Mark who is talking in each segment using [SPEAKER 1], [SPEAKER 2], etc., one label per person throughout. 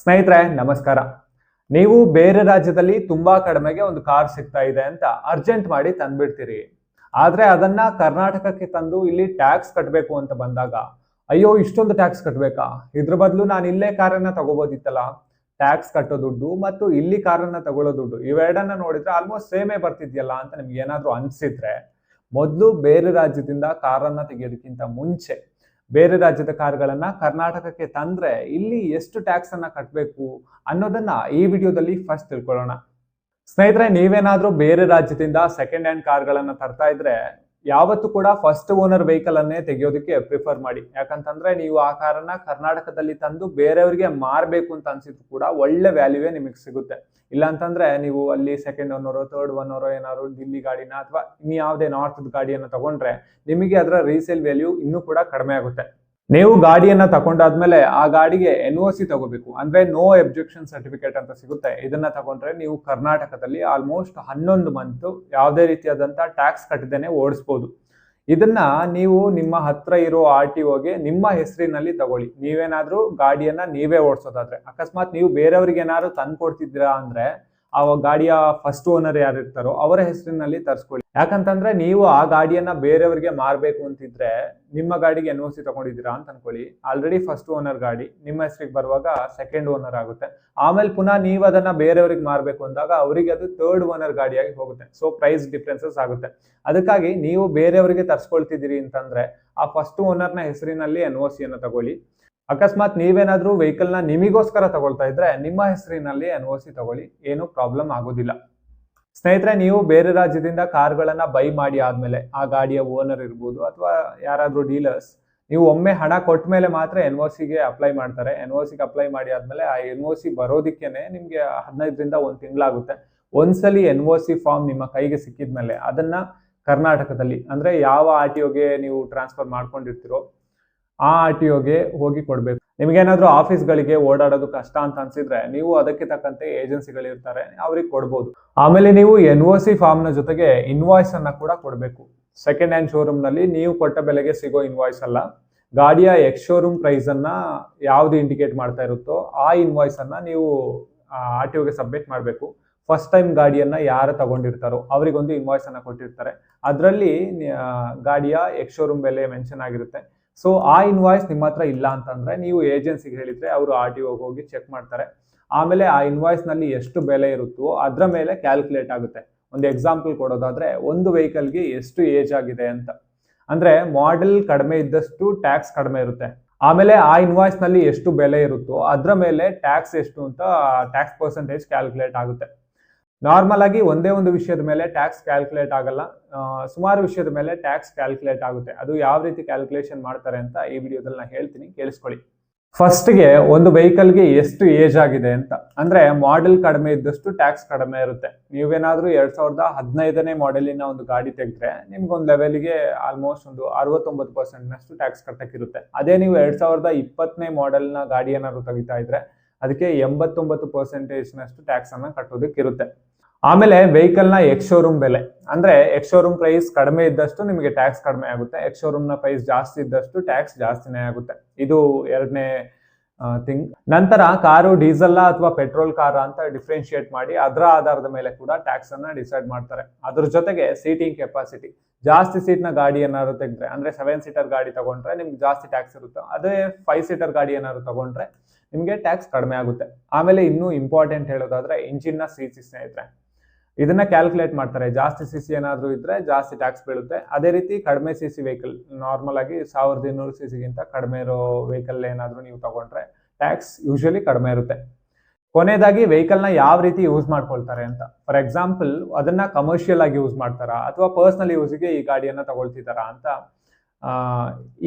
[SPEAKER 1] ಸ್ನೇಹಿತರೆ, ನಮಸ್ಕಾರ. ನೀವು ಬೇರೆ ರಾಜ್ಯದಲ್ಲಿ ತುಂಬಾ ಕಡಿಮೆಗೆ ಒಂದು ಕಾರ್ ಸಿಗ್ತಾ ಇದೆ ಅಂತ ಅರ್ಜೆಂಟ್ ಮಾಡಿ ತಂದ್ಬಿಡ್ತೀರಿ. ಆದ್ರೆ ಅದನ್ನ ಕರ್ನಾಟಕಕ್ಕೆ ತಂದು ಇಲ್ಲಿ ಟ್ಯಾಕ್ಸ್ ಕಟ್ಟಬೇಕು ಅಂತ ಬಂದಾಗ, ಅಯ್ಯೋ, ಇಷ್ಟೊಂದು ಟ್ಯಾಕ್ಸ್ ಕಟ್ಟಬೇಕಾ ಇದ್ರ ಬದಲು ನಾನು ಇಲ್ಲೇ ಕಾರನ್ನ ತಗೋಬೋದಿತ್ತಲ್ಲ? ಟ್ಯಾಕ್ಸ್ ಕಟ್ಟೋ ದುಡ್ಡು ಮತ್ತು ಇಲ್ಲಿ ಕಾರನ್ನ ತಗೊಳ್ಳೋ ದುಡ್ಡು, ಇವೆರಡನ್ನ ನೋಡಿದ್ರೆ ಆಲ್ಮೋಸ್ಟ್ ಸೇಮೇ ಬರ್ತಿದ್ಯಲ್ಲ ಅಂತ ನಿಮ್ಗೆ ಏನಾದ್ರೂ ಅನ್ಸಿದ್ರೆ, ಮೊದಲು ಬೇರೆ ರಾಜ್ಯದಿಂದ ಕಾರನ್ನ ತೆಗೆಯೋದಕ್ಕಿಂತ ಮುಂಚೆ ಬೇರೆ ರಾಜ್ಯದ ಕಾರ್ಗಳನ್ನ ಕರ್ನಾಟಕಕ್ಕೆ ತಂದ್ರೆ ಇಲ್ಲಿ ಎಷ್ಟು ಟ್ಯಾಕ್ಸ್ ಅನ್ನ ಕಟ್ಟಬೇಕು ಅನ್ನೋದನ್ನ ಈ ವಿಡಿಯೋದಲ್ಲಿ ಫಸ್ಟ್ ತಿಳ್ಕೊಳ್ಳೋಣ. ಸ್ನೇಹಿತರೆ, ನೀವೇನಾದ್ರೂ ಬೇರೆ ರಾಜ್ಯದಿಂದ ಸೆಕೆಂಡ್ ಹ್ಯಾಂಡ್ ಕಾರ್ಗಳನ್ನ ತರ್ತಾ ಇದ್ರೆ ಯಾವತ್ತೂ ಕೂಡ ಫಸ್ಟ್ ಓನರ್ ವೆಹಿಕಲ್ ಅನ್ನೇ ತೆಗೆಯೋದಕ್ಕೆ ಪ್ರಿಫರ್ ಮಾಡಿ. ಯಾಕಂತಂದ್ರೆ ನೀವು ಆ ಕಾರನ್ನ ಕರ್ನಾಟಕದಲ್ಲಿ ತಂದು ಬೇರೆಯವರಿಗೆ ಮಾರಬೇಕು ಅಂತ ಅನ್ಸಿದ್ರು ಕೂಡ ಒಳ್ಳೆ ವ್ಯಾಲ್ಯೂವೇ ನಿಮಗೆ ಸಿಗುತ್ತೆ. ಇಲ್ಲ ಅಂತಂದ್ರೆ ನೀವು ಅಲ್ಲಿ ಸೆಕೆಂಡ್ ಓನರು ಥರ್ಡ್ ಓನರು ಏನಾದ್ರು ದಿಲ್ಲಿ ಗಾಡಿನ ಅಥವಾ ಇನ್ಯಾವುದೇ ನಾರ್ತ್ ಗಾಡಿಯನ್ನು ತಗೊಂಡ್ರೆ ನಿಮಗೆ ಅದರ ರೀಸೇಲ್ ವ್ಯಾಲ್ಯೂ ಇನ್ನೂ ಕೂಡ ಕಡಿಮೆ ಆಗುತ್ತೆ. ನೀವು ಗಾಡಿಯನ್ನ ತಗೊಂಡಾದ್ಮೇಲೆ ಆ ಗಾಡಿಗೆ ಎನ್ ಒ ಸಿ ತಗೋಬೇಕು. ಅಂದ್ರೆ ನೋ ಎಬ್ಜೆಕ್ಷನ್ ಸರ್ಟಿಫಿಕೇಟ್ ಅಂತ ಸಿಗುತ್ತೆ. ಇದನ್ನ ತಗೊಂಡ್ರೆ ನೀವು ಕರ್ನಾಟಕದಲ್ಲಿ ಆಲ್ಮೋಸ್ಟ್ ಹನ್ನೊಂದು ಮಂತ್ ಯಾವುದೇ ರೀತಿಯಾದಂತ ಟ್ಯಾಕ್ಸ್ ಕಟ್ಟದೇನೆ ಓಡಿಸ್ಬೋದು. ಇದನ್ನ ನೀವು ನಿಮ್ಮ ಹತ್ರ ಇರೋ ಆರ್ ಟಿ ಒಗೆ ನಿಮ್ಮ ಹೆಸರಿನಲ್ಲಿ ತಗೊಳ್ಳಿ. ನೀವೇನಾದ್ರೂ ಗಾಡಿಯನ್ನ ನೀವೇ ಓಡಿಸೋದಾದ್ರೆ. ಅಕಸ್ಮಾತ್ ನೀವು ಬೇರೆಯವ್ರಿಗೆ ಏನಾದ್ರು ತಂದು ಕೊಡ್ತಿದ್ದೀರಾ ಅಂದ್ರೆ ಆ ಗಾಡಿಯ ಫಸ್ಟ್ ಓನರ್ ಯಾರು ಇರ್ತಾರೋ ಅವರ ಹೆಸರಿನಲ್ಲಿ ತರಿಸ್ಕೊಳ್ಳಿ. ಯಾಕಂತಂದ್ರೆ ನೀವು ಆ ಗಾಡಿಯನ್ನ ಬೇರೆಯವರಿಗೆ ಮಾರಬೇಕು ಅಂತಿದ್ರೆ ನಿಮ್ಮ ಗಾಡಿಗೆ ಎನ್ ಒ ಸಿ ತಗೊಂಡಿದ್ದೀರಾ ಅಂತ ಅನ್ಕೊಳ್ಳಿ. ಆಲ್ರೆಡಿ ಫಸ್ಟ್ ಓನರ್ ಗಾಡಿ, ನಿಮ್ಮ ಹೆಸರಿಗೆ ಬರುವಾಗ ಸೆಕೆಂಡ್ ಓನರ್ ಆಗುತ್ತೆ. ಆಮೇಲೆ ಪುನಃ ನೀವು ಅದನ್ನ ಬೇರೆಯವ್ರಿಗೆ ಮಾರಬೇಕು ಅಂದಾಗ ಅವರಿಗೆ ಅದು ಥರ್ಡ್ ಓನರ್ ಗಾಡಿಯಾಗಿ ಹೋಗುತ್ತೆ. ಸೊ ಪ್ರೈಸ್ ಡಿಫ್ರೆನ್ಸಸ್ ಆಗುತ್ತೆ. ಅದಕ್ಕಾಗಿ ನೀವು ಬೇರೆಯವರಿಗೆ ತರ್ಸ್ಕೊಳ್ತಿದ್ದೀರಿ ಅಂತಂದ್ರೆ ಆ ಫಸ್ಟ್ ಓನರ್ನ ಹೆಸರಿನಲ್ಲಿ ಎನ್ ಒ ಸಿಯನ್ನು ತಗೊಳ್ಳಿ. ಅಕಸ್ಮಾತ್ ನೀವೇನಾದ್ರೂ ವೆಹಿಕಲ್ನ ನಿಮಿಗೋಸ್ಕರ ತಗೊಳ್ತಾ ಇದ್ರೆ ನಿಮ್ಮ ಹೆಸರಿನಲ್ಲಿ ಎನ್ ಒ ಸಿ ತಗೊಳ್ಳಿ, ಏನು ಪ್ರಾಬ್ಲಮ್ ಆಗೋದಿಲ್ಲ. ಸ್ನೇಹಿತರೆ, ನೀವು ಬೇರೆ ರಾಜ್ಯದಿಂದ ಕಾರ್ಗಳನ್ನ ಬೈ ಮಾಡಿ ಆದ್ಮೇಲೆ, ಆ ಗಾಡಿಯ ಓನರ್ ಇರ್ಬೋದು ಅಥವಾ ಯಾರಾದ್ರೂ ಡೀಲರ್ಸ್ ನೀವು ಒಮ್ಮೆ ಹಣ ಕೊಟ್ಟ ಮೇಲೆ ಮಾತ್ರ ಎನ್ ಒ ಸಿಗೆ ಅಪ್ಲೈ ಮಾಡ್ತಾರೆ. ಎನ್ ಒ ಸಿಗೆ ಅಪ್ಲೈ ಮಾಡಿ ಆದ್ಮೇಲೆ ಆ ಎನ್ ಒ ಸಿ ಬರೋದಿಕ್ಕೇನೆ ನಿಮಗೆ ಹದಿನೈದರಿಂದ ಒಂದು ತಿಂಗಳಾಗುತ್ತೆ. ಒಂದ್ಸಲಿ ಎನ್ ಒ ಸಿ ಫಾರ್ಮ್ ನಿಮ್ಮ ಕೈಗೆ ಸಿಕ್ಕಿದ್ಮೇಲೆ ಅದನ್ನ ಕರ್ನಾಟಕದಲ್ಲಿ, ಅಂದ್ರೆ ಯಾವ ಆರ್ ಟಿ ಒಗೆ ನೀವು ಟ್ರಾನ್ಸ್ಫರ್ ಮಾಡ್ಕೊಂಡಿರ್ತೀರೋ ಆ ಆರ್ ಟಿ ಒಗೆ ಹೋಗಿ ಕೊಡಬೇಕು. ನಿಮ್ಗೇನಾದ್ರೂ ಆಫೀಸ್ಗಳಿಗೆ ಓಡಾಡೋದು ಕಷ್ಟ ಅಂತ ಅನ್ಸಿದ್ರೆ ನೀವು ಅದಕ್ಕೆ ತಕ್ಕಂತೆ ಏಜೆನ್ಸಿಗಳಿರ್ತಾರೆ ಅವ್ರಿಗೆ ಕೊಡ್ಬೋದು. ಆಮೇಲೆ ನೀವು ಎನ್ ಒ ಸಿ ಫಾರ್ಮ್ನ ಜೊತೆಗೆ ಇನ್ವಾಯ್ಸ್ ಅನ್ನ ಕೂಡ ಕೊಡಬೇಕು. ಸೆಕೆಂಡ್ ಹ್ಯಾಂಡ್ ಶೋರೂಮ್ನಲ್ಲಿ ನೀವು ಕೊಟ್ಟ ಬೆಲೆಗೆ ಸಿಗೋ ಇನ್ವಾಯ್ಸ್ ಅಲ್ಲ. ಗಾಡಿಯ ಎಕ್ಸ್ ಶೋರೂಮ್ ಪ್ರೈಸ್ ಅನ್ನ ಯಾವ್ದು ಇಂಡಿಕೇಟ್ ಮಾಡ್ತಾ ಇರುತ್ತೋ ಆ ಇನ್ವಾಯ್ಸ್ ಅನ್ನ ನೀವು ಆರ್ ಟಿ ಒಗೆ ಸಬ್ಮಿಟ್ ಮಾಡಬೇಕು. ಫಸ್ಟ್ ಟೈಮ್ ಗಾಡಿಯನ್ನ ಯಾರು ತಗೊಂಡಿರ್ತಾರೋ ಅವರಿಗೊಂದು ಇನ್ವಾಯ್ಸ್ ಅನ್ನ ಕೊಟ್ಟಿರ್ತಾರೆ. ಅದರಲ್ಲಿ ಗಾಡಿಯ ಎಕ್ಸ್ ಶೋರೂಮ್ ಬೆಲೆ ಮೆನ್ಷನ್ ಆಗಿರುತ್ತೆ. ಸೊ ಆ ಇನ್ವಾಯ್ಸ್ ನಿಮ್ಮ ಹತ್ರ ಇಲ್ಲ ಅಂತಂದ್ರೆ ನೀವು ಏಜೆನ್ಸಿಗೆ ಹೇಳಿದ್ರೆ ಅವರು ಆರ್ ಟಿ ಹೋಗಿ ಚೆಕ್ ಮಾಡ್ತಾರೆ. ಆಮೇಲೆ ಆ ಇನ್ವಾಯ್ಸ್ನಲ್ಲಿ ಎಷ್ಟು ಬೆಲೆ ಇರುತ್ತೋ ಅದರ ಮೇಲೆ ಕ್ಯಾಲ್ಕುಲೇಟ್ ಆಗುತ್ತೆ. ಒಂದು ಎಕ್ಸಾಂಪಲ್ ಕೊಡೋದಾದ್ರೆ ಒಂದು ವೆಹಿಕಲ್ಗೆ ಎಷ್ಟು ಏಜ್ ಆಗಿದೆ ಅಂತ. ಅಂದ್ರೆ ಮಾಡೆಲ್ ಕಡಿಮೆ ಇದ್ದಷ್ಟು ಟ್ಯಾಕ್ಸ್ ಕಡಿಮೆ ಇರುತ್ತೆ. ಆಮೇಲೆ ಆ ಇನ್ವಾಯ್ಸ್ನಲ್ಲಿ ಎಷ್ಟು ಬೆಲೆ ಇರುತ್ತೋ ಅದರ ಮೇಲೆ ಟ್ಯಾಕ್ಸ್ ಎಷ್ಟು ಅಂತ ಟ್ಯಾಕ್ಸ್ ಪರ್ಸೆಂಟೇಜ್ ಕ್ಯಾಲ್ಕುಲೇಟ್ ಆಗುತ್ತೆ. ನಾರ್ಮಲ್ ಆಗಿ ಒಂದೇ ಒಂದು ವಿಷಯದ ಮೇಲೆ ಟ್ಯಾಕ್ಸ್ ಕ್ಯಾಲ್ಕುಲೇಟ್ ಆಗಲ್ಲ. ಸುಮಾರು ವಿಷಯದ ಮೇಲೆ ಟ್ಯಾಕ್ಸ್ ಕ್ಯಾಲ್ಕುಲೇಟ್ ಆಗುತ್ತೆ. ಅದು ಯಾವ ರೀತಿ ಕ್ಯಾಲ್ಕುಲೇಷನ್ ಮಾಡ್ತಾರೆ ಅಂತ ಈ ವಿಡಿಯೋದಲ್ಲಿ ನಾನು ಹೇಳ್ತೀನಿ. ಕೇಳಿಸ್ಕೊಳ್ಳಿ. ಫಸ್ಟ್ಗೆ ಒಂದು ವೆಹಿಕಲ್ಗೆ ಎಷ್ಟು ಏಜ್ ಆಗಿದೆ ಅಂತ. ಅಂದ್ರೆ ಮಾಡೆಲ್ ಕಡಿಮೆ ಇದ್ದಷ್ಟು ಟ್ಯಾಕ್ಸ್ ಕಡಿಮೆ ಇರುತ್ತೆ. ನೀವೇನಾದ್ರೂ ಎರಡ್ ಸಾವಿರದ ಹದಿನೈದನೇ ಮಾಡೆಲಿನ ಒಂದು ಗಾಡಿ ತೆಗೆದ್ರೆ ನಿಮ್ಗೊಂದು ಲೆವೆಲ್ಗೆ ಆಲ್ಮೋಸ್ಟ್ ಒಂದು ಅರವತ್ತೊಂಬತ್ತು ಪರ್ಸೆಂಟ್ ನಷ್ಟು ಟ್ಯಾಕ್ಸ್ ಕಟ್ಟಕ್ಕಿರುತ್ತೆ. ಅದೇ ನೀವು ಎರಡ್ ಸಾವಿರದ ಇಪ್ಪತ್ತನೇ ಮಾಡೆಲ್ನ ಗಾಡಿ ಏನಾದ್ರು ತೆಗಿತಾ ಇದ್ರೆ ಅದಕ್ಕೆ ಎಂಬತ್ತೊಂಬತ್ತು ಪರ್ಸೆಂಟೇಜ್ನಷ್ಟು ಟ್ಯಾಕ್ಸ್ ಅನ್ನ ಕಟ್ಟೋದಕ್ಕಿರುತ್ತೆ. ಆಮೇಲೆ ವೆಹಿಕಲ್ನ ಎಕ್ಸ್ ಶೋರೂಮ್ ಬೆಲೆ. ಅಂದ್ರೆ ಎಕ್ಸ್ ಶೋರೂಮ್ ಪ್ರೈಸ್ ಕಡಿಮೆ ಇದ್ದಷ್ಟು ನಿಮಗೆ ಟ್ಯಾಕ್ಸ್ ಕಡಿಮೆ ಆಗುತ್ತೆ. ಎಕ್ಸ್ನ ಪ್ರೈಸ್ ಜಾಸ್ತಿ ಇದ್ದಷ್ಟು ಟ್ಯಾಕ್ಸ್ ಜಾಸ್ತಿನೇ ಆಗುತ್ತೆ. ಇದು ಎರಡನೇ ಥಿಂಗ್ ನಂತರ ಕಾರು ಡೀಸೆಲ್ ಅಥವಾ ಪೆಟ್ರೋಲ್ ಕಾರ ಅಂತ ಡಿಫ್ರೆನ್ಶಿಯೇಟ್ ಮಾಡಿ ಅದರ ಆಧಾರದ ಮೇಲೆ ಕೂಡ ಟ್ಯಾಕ್ಸ್ ಅನ್ನ ಡಿಸೈಡ್ ಮಾಡ್ತಾರೆ. ಅದ್ರ ಜೊತೆಗೆ ಸೀಟಿಂಗ್ ಕೆಪಾಸಿಟಿ ಜಾಸ್ತಿ ಸೀಟ್ನ ಗಾಡಿ ಏನಾದ್ರು ತೆಗೆದ್ರೆ, ಅಂದ್ರೆ ಸೆವೆನ್ ಸೀಟರ್ ಗಾಡಿ ತಗೊಂಡ್ರೆ ನಿಮ್ಗೆ ಜಾಸ್ತಿ ಟ್ಯಾಕ್ಸ್ ಇರುತ್ತೆ. ಅದೇ ಫೈವ್ ಸೀಟರ್ ಗಾಡಿ ಏನಾದ್ರು ತಗೊಂಡ್ರೆ ನಿಮಗೆ ಟ್ಯಾಕ್ಸ್ ಕಡಿಮೆ ಆಗುತ್ತೆ. ಆಮೇಲೆ ಇನ್ನೂ ಇಂಪಾರ್ಟೆಂಟ್ ಹೇಳೋದಾದ್ರೆ ಇಂಜಿನ್ನ ಸಿ ಸಿ ಸ್ನೇಹಿತರೆ. ಇದನ್ನ ಕ್ಯಾಲ್ಕುಲೇಟ್ ಮಾಡ್ತಾರೆ. ಜಾಸ್ತಿ ಸಿ ಸಿ ಏನಾದರೂ ಇದ್ರೆ ಜಾಸ್ತಿ ಟ್ಯಾಕ್ಸ್ ಬೀಳುತ್ತೆ. ಅದೇ ರೀತಿ ಕಡಿಮೆ ಸಿ ಸಿ ವೆಹಿಕಲ್ ನಾರ್ಮಲ್ ಆಗಿ ಸಾವಿರದ ಇನ್ನೂರು ಸಿ ಸಿಗಿಂತ ಕಡಿಮೆ ಇರೋ ವೆಹಿಕಲ್ ಏನಾದರೂ ನೀವು ತಗೊಂಡ್ರೆ ಟ್ಯಾಕ್ಸ್ ಯೂಶಲಿ ಕಡಿಮೆ ಇರುತ್ತೆ. ಕೊನೆಯದಾಗಿ ವೆಹಿಕಲ್ನ ಯಾವ ರೀತಿ ಯೂಸ್ ಮಾಡ್ಕೊಳ್ತಾರೆ ಅಂತ. ಫಾರ್ ಎಕ್ಸಾಂಪಲ್ ಅದನ್ನ ಕಮರ್ಷಿಯಲ್ ಆಗಿ ಯೂಸ್ ಮಾಡ್ತಾರಾ? ಅಥವಾ ಪರ್ಸನಲ್ ಯೂಸ್ಗೆ ಈ ಗಾಡಿಯನ್ನ ತಗೊಳ್ತಿದಾರಾ ಅಂತ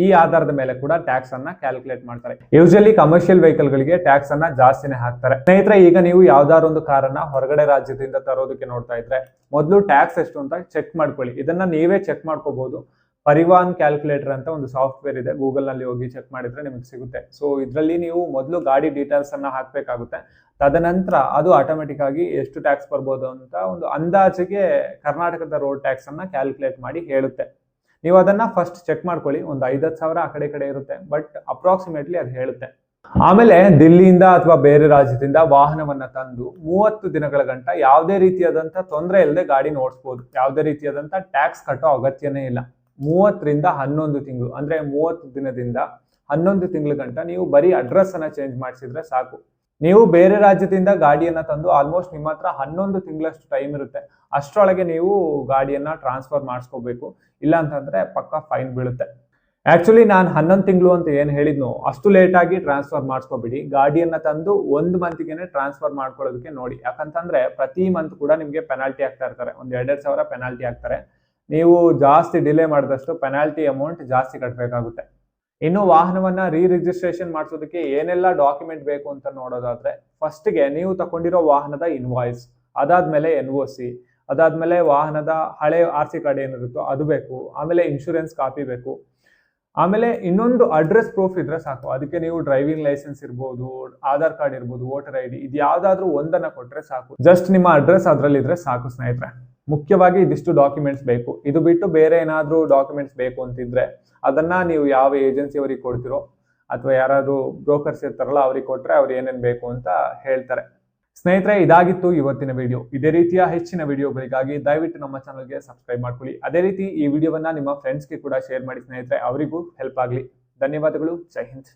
[SPEAKER 1] ಈ ಆಧಾರದ ಮೇಲೆ ಕೂಡ ಟ್ಯಾಕ್ಸ್ ಅನ್ನ ಕ್ಯಾಲ್ಕುಲೇಟ್ ಮಾಡ್ತಾರೆ. ಯೂಶಲಿ ಕಮರ್ಷಿಯಲ್ ವೆಹಿಕಲ್ ಗಳಿಗೆ ಟ್ಯಾಕ್ಸ್ ಅನ್ನ ಜಾಸ್ತಿನೇ ಹಾಕ್ತಾರೆ. ಸ್ನೇಹಿತರೆ, ಈಗ ನೀವು ಯಾವ್ದಾದ್ರು ಒಂದು ಕಾರನ್ನ ಹೊರಗಡೆ ರಾಜ್ಯದಿಂದ ತರೋದಕ್ಕೆ ನೋಡ್ತಾ ಇದ್ರೆ, ಮೊದಲು ಟ್ಯಾಕ್ಸ್ ಎಷ್ಟು ಅಂತ ಚೆಕ್ ಮಾಡ್ಕೊಳ್ಳಿ. ಇದನ್ನ ನೀವೇ ಚೆಕ್ ಮಾಡ್ಕೋಬಹುದು ಪರಿವಾನ್ ಕ್ಯಾಲ್ಕುಲೇಟರ್ ಅಂತ ಒಂದು ಸಾಫ್ಟ್ವೇರ್ ಇದೆ. ಗೂಗಲ್ನಲ್ಲಿ ಹೋಗಿ ಚೆಕ್ ಮಾಡಿದ್ರೆ ನಿಮಗೆ ಸಿಗುತ್ತೆ. ಸೊ ಇದರಲ್ಲಿ ನೀವು ಮೊದಲು ಗಾಡಿ ಡೀಟೇಲ್ಸ್ ಅನ್ನ ಹಾಕ್ಬೇಕಾಗುತ್ತೆ. ತದನಂತರ ಅದು ಆಟೋಮೆಟಿಕ್ ಆಗಿ ಎಷ್ಟು ಟ್ಯಾಕ್ಸ್ ಬರ್ಬೋದು ಅಂತ ಒಂದು ಅಂದಾಜಿಗೆ ಕರ್ನಾಟಕದ ರೋಡ್ ಟ್ಯಾಕ್ಸ್ ಅನ್ನ ಕ್ಯಾಲ್ಕುಲೇಟ್ ಮಾಡಿ ಹೇಳುತ್ತೆ. ನೀವು ಅದನ್ನ ಫಸ್ಟ್ ಚೆಕ್ ಮಾಡ್ಕೊಳ್ಳಿ. ಒಂದು ಐದತ್ತು ಸಾವಿರ ಆ ಕಡೆ ಕಡೆ ಇರುತ್ತೆ. ಬಟ್ ಅಪ್ರಾಕ್ಸಿಮೇಟ್ಲಿ ಅದು ಹೇಳುತ್ತೆ. ಆಮೇಲೆ ದಿಲ್ಲಿಯಿಂದ ಅಥವಾ ಬೇರೆ ರಾಜ್ಯದಿಂದ ವಾಹನವನ್ನ ತಂದು ಮೂವತ್ತು ದಿನಗಳ ಗಂಟ ಯಾವುದೇ ರೀತಿಯಾದಂತ ತೊಂದರೆ ಇಲ್ಲದೆ ಗಾಡಿ ಓಡಿಸ್ಬೋದು ಯಾವುದೇ ರೀತಿಯಾದಂತ ಟ್ಯಾಕ್ಸ್ ಕಟ್ಟೋ ಅಗತ್ಯನೇ ಇಲ್ಲ. ಮೂವತ್ತರಿಂದ ಹನ್ನೊಂದು ತಿಂಗಳು, ಅಂದ್ರೆ ಮೂವತ್ತು ದಿನದಿಂದ ಹನ್ನೊಂದು ತಿಂಗಳ ಗಂಟ ನೀವು ಬರೀ ಅಡ್ರೆಸ್ ಅನ್ನ ಚೇಂಜ್ ಮಾಡಿಸಿದ್ರೆ ಸಾಕು. ನೀವು ಬೇರೆ ರಾಜ್ಯದಿಂದ ಗಾಡಿಯನ್ನ ತಂದು ಆಲ್ಮೋಸ್ಟ್ ನಿಮ್ಮ ಹತ್ರ ಹನ್ನೊಂದು ತಿಂಗಳಷ್ಟು ಟೈಮ್ ಇರುತ್ತೆ. ಅಷ್ಟರೊಳಗೆ ನೀವು ಗಾಡಿಯನ್ನ ಟ್ರಾನ್ಸ್ಫರ್ ಮಾಡಿಸ್ಕೋಬೇಕು. ಇಲ್ಲ ಅಂತಂದ್ರೆ ಪಕ್ಕ ಫೈನ್ ಬೀಳುತ್ತೆ. ಆಕ್ಚುಲಿ ನಾನು ಹನ್ನೊಂದು ತಿಂಗಳು ಅಂತ ಏನು ಹೇಳಿದ್ನೋ, ಅಷ್ಟು ಲೇಟ್ ಆಗಿ ಟ್ರಾನ್ಸ್ಫರ್ ಮಾಡಿಸ್ಕೋಬಿಡಿ. ಗಾಡಿಯನ್ನ ತಂದು ಒಂದು ಮಂತ್ಗೆ ಟ್ರಾನ್ಸ್ಫರ್ ಮಾಡ್ಕೊಳ್ಳೋದಕ್ಕೆ ನೋಡಿ. ಯಾಕಂತಂದ್ರೆ ಪ್ರತಿ ಮಂತ್ ಕೂಡ ನಿಮಗೆ ಪೆನಾಲ್ಟಿ ಆಗ್ತಾ ಇರ್ತಾರೆ. ಒಂದು ಎರಡೆರಡು ಸಾವಿರ ಪೆನಾಲ್ಟಿ ಆಗ್ತಾರೆ. ನೀವು ಜಾಸ್ತಿ ಡಿಲೇ ಮಾಡಿದಷ್ಟು ಪೆನಾಲ್ಟಿ ಅಮೌಂಟ್ ಜಾಸ್ತಿ ಕಟ್ಟಬೇಕಾಗುತ್ತೆ ಇನ್ನು ವಾಹನವನ್ನ ರೀ ರಿಜಿಸ್ಟ್ರೇಷನ್ ಮಾಡಿಸೋದಕ್ಕೆ ಏನೆಲ್ಲ ಡಾಕ್ಯುಮೆಂಟ್ ಬೇಕು ಅಂತ ನೋಡೋದಾದ್ರೆ ಫಸ್ಟ್ಗೆ ನೀವು ತಗೊಂಡಿರೋ ವಾಹನದ ಇನ್ವಾಯ್ಸ್ ಅದಾದ್ಮೇಲೆ ಎನ್ ಒ ಸಿ ಅದಾದ್ಮೇಲೆ ವಾಹನದ ಹಳೆ ಆರ್ ಸಿ ಕಾರ್ಡ್ ಏನಿರುತ್ತೋ ಅದು ಬೇಕು, ಆಮೇಲೆ ಇನ್ಶೂರೆನ್ಸ್ ಕಾಪಿ ಬೇಕು. ಆಮೇಲೆ ಇನ್ನೊಂದು ಅಡ್ರೆಸ್ ಪ್ರೂಫ್ ಇದ್ರೆ ಸಾಕು. ಅದಕ್ಕೆ ನೀವು ಡ್ರೈವಿಂಗ್ ಲೈಸೆನ್ಸ್ ಇರ್ಬೋದು, ಆಧಾರ್ ಕಾರ್ಡ್ ಇರ್ಬೋದು ವೋಟರ್ ಐ ಡಿ ಇದು ಯಾವ್ದಾದ್ರು ಒಂದನ್ನ ಕೊಟ್ರೆ ಸಾಕು. ಜಸ್ಟ್ ನಿಮ್ಮ ಅಡ್ರೆಸ್ ಅದ್ರಲ್ಲಿದ್ರೆ ಸಾಕು ಸ್ನೇಹಿತರೆ. ಮುಖ್ಯವಾಗಿ ಇದಿಷ್ಟು ಡಾಕ್ಯುಮೆಂಟ್ಸ್ ಬೇಕು. ಇದು ಬಿಟ್ಟು ಬೇರೆ ಏನಾದರೂ ಡಾಕ್ಯುಮೆಂಟ್ಸ್ ಬೇಕು ಅಂತಿದ್ರೆ ಅದನ್ನ ನೀವು ಯಾವ ಏಜೆನ್ಸಿ ಅವರಿಗೆ ಕೊಡ್ತಿರೋ ಅಥವಾ ಯಾರಾದ್ರೂ ಬ್ರೋಕರ್ಸ್ ಇರ್ತಾರಲ್ಲ ಅವ್ರಿಗೆ ಕೊಟ್ಟರೆ ಅವ್ರು ಏನೇನು ಬೇಕು ಅಂತ ಹೇಳ್ತಾರೆ. ಸ್ನೇಹಿತರೆ, ಇದಾಗಿತ್ತು ಇವತ್ತಿನ ವಿಡಿಯೋ ಇದೇ ರೀತಿಯ ಹೆಚ್ಚಿನ ವಿಡಿಯೋಗಳಿಗಾಗಿ ದಯವಿಟ್ಟು ನಮ್ಮ ಚಾನಲ್ಗೆ ಸಬ್ಸ್ಕ್ರೈಬ್ ಮಾಡ್ಕೊಳ್ಳಿ. ಅದೇ ರೀತಿ ಈ ವಿಡಿಯೋವನ್ನ ನಿಮ್ಮ ಫ್ರೆಂಡ್ಸ್ಗೆ ಕೂಡ ಶೇರ್ ಮಾಡಿ ಸ್ನೇಹಿತರೆ, ಅವರಿಗೂ ಹೆಲ್ಪ್ ಆಗಲಿ. ಧನ್ಯವಾದಗಳು. ಜೈ ಹಿಂದ್.